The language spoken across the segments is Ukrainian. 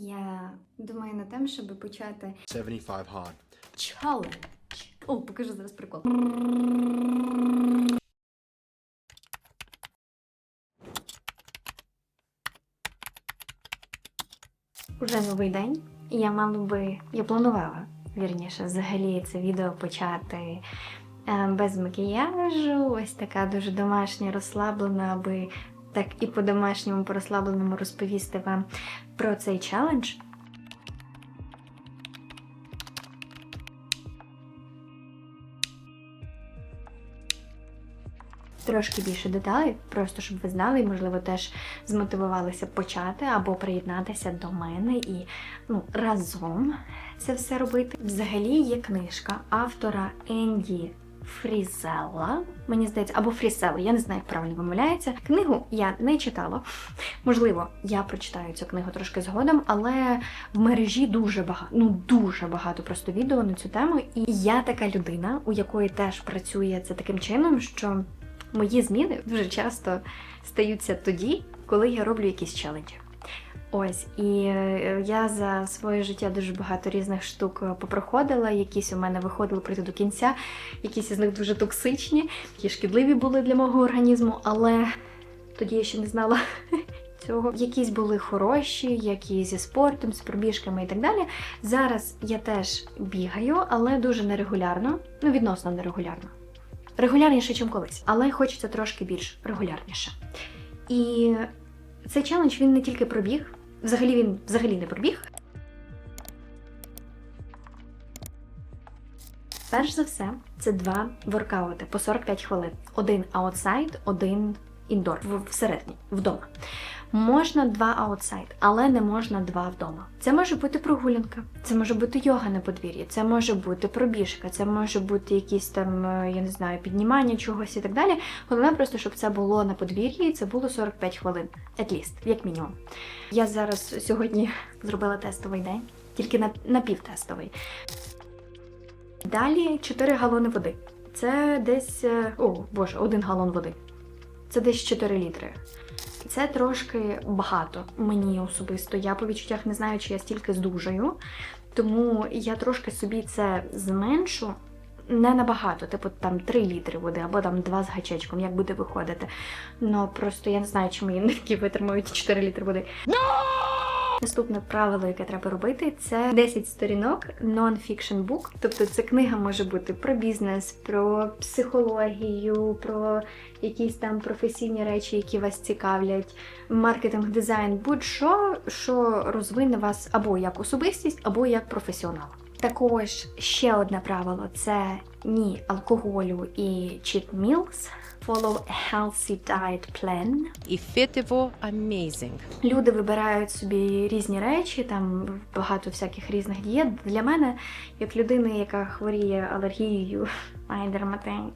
Я думаю над тим, щоб почати 75 hard. челендж. О, покажу зараз прикол. Уже новий день. Я мала би, я планувала, вірніше, взагалі це відео почати е, без макіяжу. Ось така дуже домашня, розслаблена, аби так і по-домашньому, по розслабленому розповісти вам про цей челендж. Трошки більше деталей, просто щоб ви знали, і, можливо, теж змотивувалися почати або приєднатися до мене і ну, разом це все робити. Взагалі є книжка автора Енді Фрізелла, мені здається, або Фріселла, я не знаю, як правильно вимовляється. Книгу я не читала. Можливо, я прочитаю цю книгу трошки згодом, але в мережі дуже багато, ну дуже багато просто відео на цю тему. І я така людина, у якої теж працює це таким чином, що мої зміни дуже часто стаються тоді, коли я роблю якісь челенджі. Ось, і е, я за своє життя дуже багато різних штук е, попроходила. Якісь у мене виходили прийти до кінця, якісь із них дуже токсичні, які шкідливі були для мого організму, але тоді я ще не знала цього. Якісь були хороші, які зі спортом, з пробіжками і так далі. Зараз я теж бігаю, але дуже нерегулярно, ну відносно нерегулярно. Регулярніше, ніж колись, але хочеться трошки більш регулярніше. І цей челендж він не тільки про біг, взагалі він взагалі не пробіг. Перш за все, це два воркаути по 45 хвилин. Один аутсайд, один індор, всередині, вдома. Можна два аутсайд, але не можна два вдома. Це може бути прогулянка, це може бути йога на подвір'ї, це може бути пробіжка, це може бути якісь там, е, я не знаю, піднімання чогось і так далі. Головне просто, щоб це було на подвір'ї, і це було 45 хвилин, at least, як мінімум. Я зараз сьогодні зробила тестовий день, тільки на, напівтестовий. Далі 4 галони води. Це десь, е, о боже, один галон води. Це десь 4 літри. Це трошки багато мені особисто. Я по відчуттях не знаю, чи я стільки здужаю. Тому я трошки собі це зменшу. Не набагато, типу там 3 літри води або там 2 з гачечком, як буде виходити. Ну просто я не знаю, чи мої нитки витримують 4 літри води. Наступне правило, яке треба робити, це 10 сторінок non-fiction book. Тобто це книга може бути про бізнес, про психологію, про якісь там професійні речі, які вас цікавлять, маркетинг, дизайн, будь-що, що розвине вас або як особистість, або як професіонал. Також ще одне правило це ні алкоголю і cheat meals. Follow a healthy diet plan. І amazing. Люди вибирають собі різні речі, там багато всяких різних дієт. Для мене, як людини, яка хворіє алергією, має дерматит,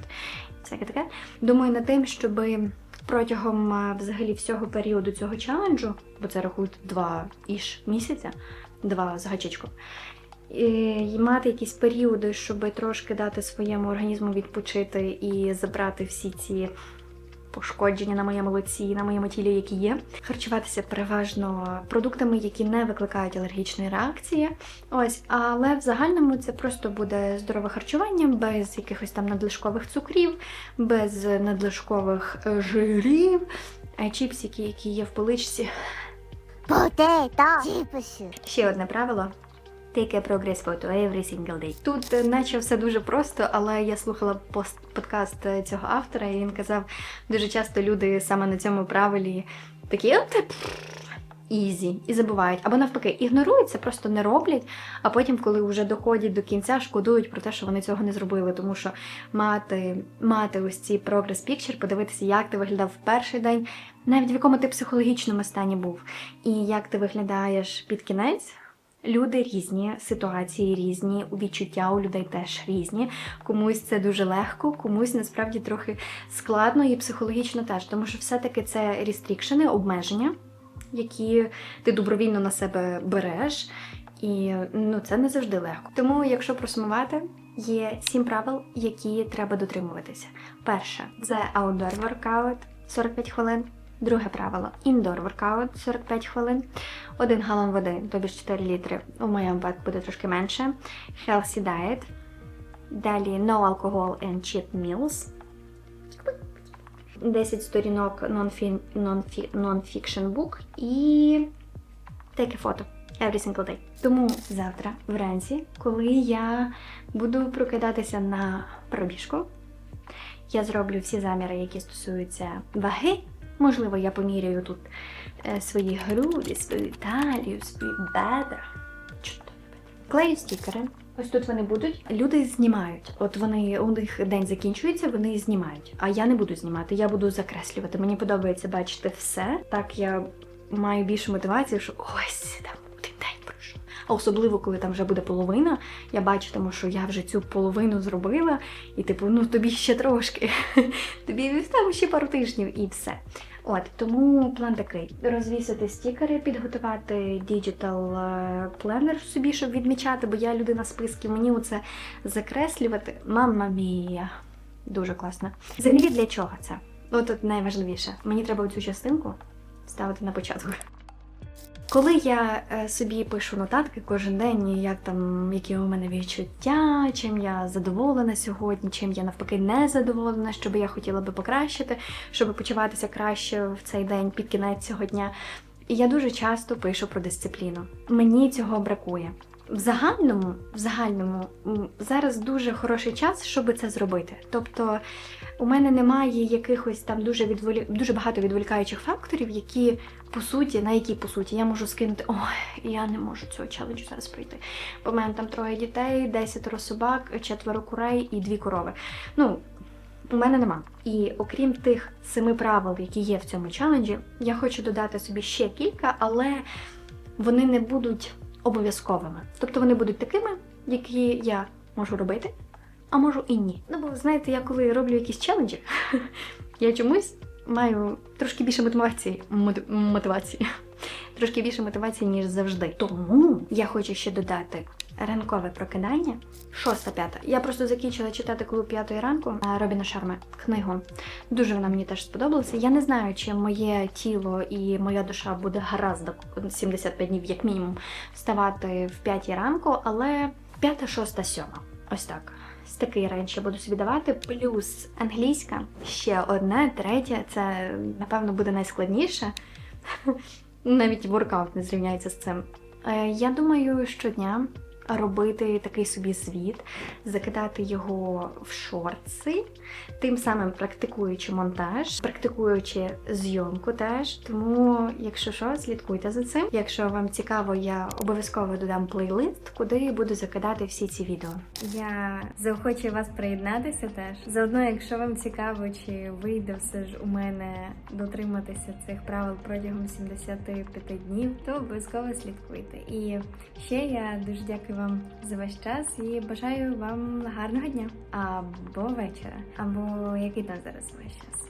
всяке таке, думаю над тим, щоб протягом взагалі всього періоду цього челенджу, бо це рахують два іж місяця, два з гачечком, і мати якісь періоди, щоб трошки дати своєму організму відпочити і забрати всі ці пошкодження на моєму лиці, на моєму тілі, які є. Харчуватися переважно продуктами, які не викликають алергічної реакції. Ось, але в загальному це просто буде здорове харчування, без якихось там надлишкових цукрів, без надлишкових е, жирів, е, чіпсики, які є в поличці. Ще одне правило. Take a progress photo every single day. Тут е, наче все дуже просто, але я слухала подкаст е, цього автора, і він казав, дуже часто люди саме на цьому правилі такі «От, пф, ізі і забувають. Або навпаки, ігнорують це, просто не роблять, а потім, коли вже доходять до кінця, шкодують про те, що вони цього не зробили. Тому що мати, мати ось ці progress picture, подивитися, як ти виглядав в перший день, навіть в якому ти психологічному стані був, і як ти виглядаєш під кінець. Люди різні, ситуації різні, відчуття у людей теж різні. Комусь це дуже легко, комусь насправді трохи складно і психологічно теж, тому що все-таки це рестрікшени, обмеження, які ти добровільно на себе береш, і ну це не завжди легко. Тому, якщо просумувати, є сім правил, які треба дотримуватися. Перше це outdoor workout 45 хвилин. Друге правило indoor workout 45 хвилин. Один галон води, тобі ж 4 літри. У моєму випадку буде трошки менше. Healthy diet. Далі no alcohol and cheat meals. 10 сторінок non-fiction book і a photo every single day. Тому завтра, вранці, коли я буду прокидатися на пробіжку, я зроблю всі заміри, які стосуються ваги. Можливо, я поміряю тут е, свої груди, свою талію, свої бедра. Чудово. Клею стікери. Ось тут вони будуть. Люди знімають. От вони у них день закінчується, вони знімають. А я не буду знімати, я буду закреслювати. Мені подобається бачити все. Так я маю більше мотивації, що ось там. А особливо, коли там вже буде половина, я бачитиму, що я вже цю половину зробила, і типу, ну тобі ще трошки, тобі там ще пару тижнів і все. От тому план такий: розвісити стікери, підготувати діджитал пленер собі, щоб відмічати, бо я людина списків, мені оце закреслювати. Мамма мія. Дуже класно. Взагалі для чого це? От тут найважливіше. Мені треба цю частинку ставити на початку. Коли я е, собі пишу нотатки кожен день, як там, які у мене відчуття, чим я задоволена сьогодні, чим я навпаки не задоволена, що би я хотіла би покращити, щоб почуватися краще в цей день під кінець цього дня. І я дуже часто пишу про дисципліну. Мені цього бракує. В загальному, в загальному зараз дуже хороший час, щоб це зробити. Тобто у мене немає якихось там дуже відволі... дуже багато відволікаючих факторів, які по суті, на які по суті я можу скинути ой, я не можу цього челенджу зараз пройти. Бо в мене там троє дітей, десятеро собак, четверо курей і дві корови. Ну, у мене нема. І окрім тих семи правил, які є в цьому челенджі, я хочу додати собі ще кілька, але вони не будуть обов'язковими. Тобто вони будуть такими, які я можу робити, а можу і ні. Ну, бо знаєте, я коли роблю якісь челенджі, я чомусь маю трошки більше мотивації. мот- мотивації. Трошки більше мотивації, ніж завжди. Тому я хочу ще додати ранкове прокидання. Шоста п'ята. Я просто закінчила читати клуб п'ятої ранку Робіна Шарма книгу. Дуже вона мені теж сподобалася. Я не знаю, чи моє тіло і моя душа буде гаразд до 75 днів, як мінімум, вставати в п'ятій ранку, але п'ята, шоста, сьома. Ось так. З такий рейндж я буду собі давати. Плюс англійська, ще одне, третє. Це напевно буде найскладніше. Навіть воркаут не зрівняється з цим. Е, Я думаю, щодня робити такий собі звіт, закидати його в шорти, тим самим практикуючи монтаж, практикуючи зйомку теж. Тому, якщо що, слідкуйте за цим. Якщо вам цікаво, я обов'язково додам плейлист, куди буду закидати всі ці відео. Я заохочую вас приєднатися теж. Заодно, якщо вам цікаво, чи вийде все ж у мене дотриматися цих правил протягом 75 днів, то обов'язково слідкуйте. І ще я дуже дякую вам за ваш час і бажаю вам гарного дня або вечора, або який там зараз ваш час.